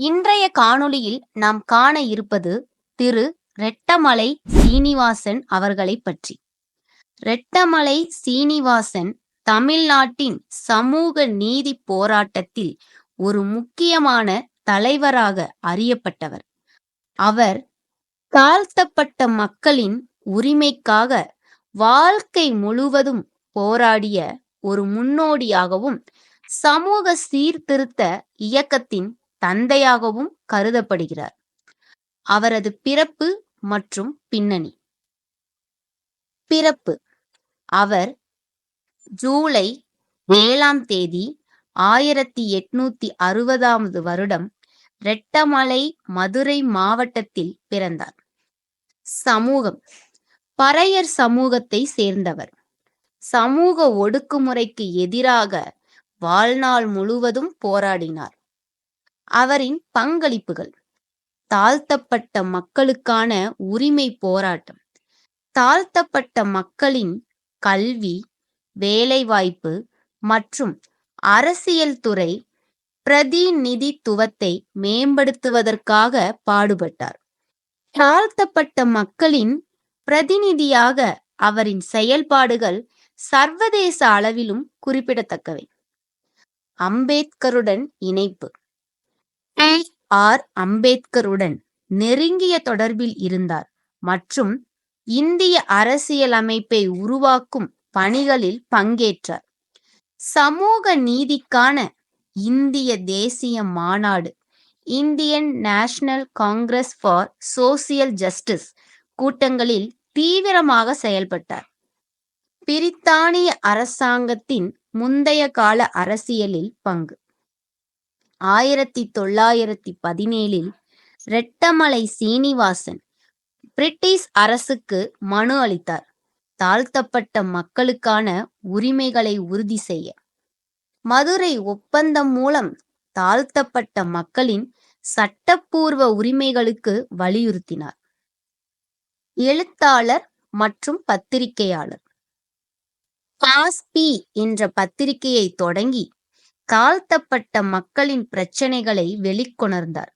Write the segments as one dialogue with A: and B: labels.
A: இன்றைய காணொளியில் நாம் காண இருப்பது திரு ரெட்டமலை சீனிவாசன் அவர்களைப் பற்றி. ரெட்டமலை சீனிவாசன் தமிழ்நாட்டின் சமூக நீதி போராட்டத்தில் ஒரு முக்கியமான தலைவராக அறியப்பட்டவர். அவர் தாழ்த்தப்பட்ட மக்களின் உரிமைக்காக வாழ்க்கை முழுவதும் போராடிய ஒரு முன்னோடியாகவும் சமூக சீர்திருத்த இயக்கத்தின் தந்தையாகவும் கருதப்படுகிறார். அவரது பிறப்பு மற்றும் பின்னணி. பிறப்பு. அவர் ஜூலை ஏழாம் தேதி ஆயிரத்தி எட்நூத்தி அறுபதாவது வருடம் ரெட்டமலை மதுரை மாவட்டத்தில் பிறந்தார். சமூகம். பறையர் சமூகத்தை சேர்ந்தவர். சமூக ஒடுக்குமுறைக்கு எதிராக வாழ்நாள் முழுவதும் போராடினார். அவரின் பங்களிப்புகள். தாழ்த்தப்பட்ட மக்களுக்கான உரிமை போராட்டம். தாழ்த்தப்பட்ட மக்களின் கல்வி வேலைவாய்ப்பு மற்றும் அரசியல் துறை பிரதிநிதித்துவத்தை மேம்படுத்துவதற்காக பாடுபட்டார். தாழ்த்தப்பட்ட மக்களின் பிரதிநிதியாக அவரின் செயல்பாடுகள் சர்வதேச அளவிலும் குறிப்பிடத்தக்கவை. அம்பேத்கருடன் இணைப்பு. ஆர் அம்பேத்கருடன் நெருங்கிய தொடர்பில் இருந்தார். மற்றும் இந்திய அரசியலமைப்பை உருவாக்கும் பணிகளில் பங்கேற்றார். சமூக நீதிக்கான இந்திய தேசிய மாநாடு Indian National Congress for social justice கூட்டங்களில் தீவிரமாக செயல்பட்டார். பிரித்தானிய அரசாங்கத்தின் முந்தைய கால அரசியலில் பங்கு ஆயிரத்தி தொள்ளாயிரத்தி பதினேழில் ரெட்டமலை சீனிவாசன் பிரிட்டிஷ் அரசுக்கு மனு அளித்தார். தாழ்த்தப்பட்ட மக்களுக்கான உரிமைகளை உறுதி செய்ய. மதுரை ஒப்பந்தம் மூலம் தாழ்த்தப்பட்ட மக்களின் சட்டப்பூர்வ உரிமைகளுக்கு வலியுறுத்தினார். எழுத்தாளர் மற்றும் பத்திரிகையாளர். பாஸ்பி என்ற பத்திரிகையை தொடங்கி தாழ்த்தப்பட்ட மக்களின் பிரச்சனைகளை வெளிக்கொணர்ந்தார்.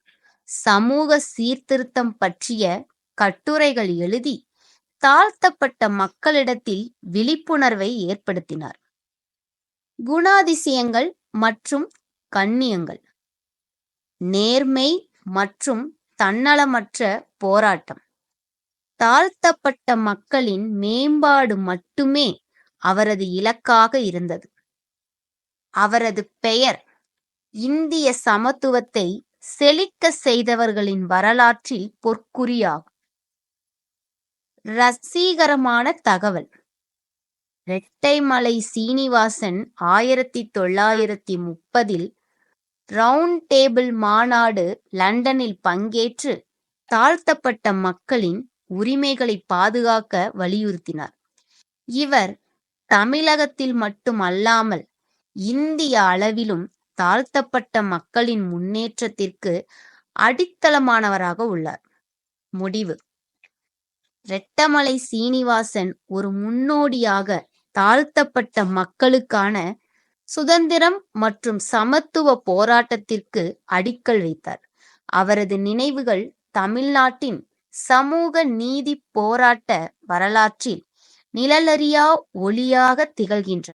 A: சமூக சீர்திருத்தம் பற்றிய கட்டுரைகள் எழுதி தாழ்த்தப்பட்ட மக்களிடத்தில் விழிப்புணர்வை ஏற்படுத்தினார். குணாதிசயங்கள் மற்றும் கண்ணியங்கள் நேர்மை மற்றும் தன்னலமற்ற போராட்டம். தாழ்த்தப்பட்ட மக்களின் மேம்பாடு மட்டுமே அவரது இலக்காக இருந்தது. அவரது பெயர் இந்திய சமத்துவத்தை செழிக்க செய்தவர்களின் வரலாற்றில் பொற்குறியாகும். ரசீகரமான தகவல். ரெட்டைமலை சீனிவாசன் ஆயிரத்தி தொள்ளாயிரத்தி முப்பதில் ரவுண்ட் டேபிள் மாநாடு லண்டனில் பங்கேற்று தாழ்த்தப்பட்ட மக்களின் உரிமைகளை பாதுகாக்க வலியுறுத்தினார். இவர் தமிழகத்தில் மட்டுமல்லாமல் இந்திய அளவிலும் தாழ்த்தப்பட்ட மக்களின் முன்னேற்றத்திற்கு அடித்தளமானவராக உள்ளார். முடிவு. ரெட்டமலை சீனிவாசன் ஒரு முன்னோடியாக தாழ்த்தப்பட்ட மக்களுக்கான சுதந்திரம் மற்றும் சமத்துவ போராட்டத்திற்கு அடிக்கல் வைத்தார். அவரது நினைவுகள் தமிழ்நாட்டின் சமூக நீதி போராட்ட வரலாற்றில் நிழலறியா ஒளியாக திகழ்கின்றன.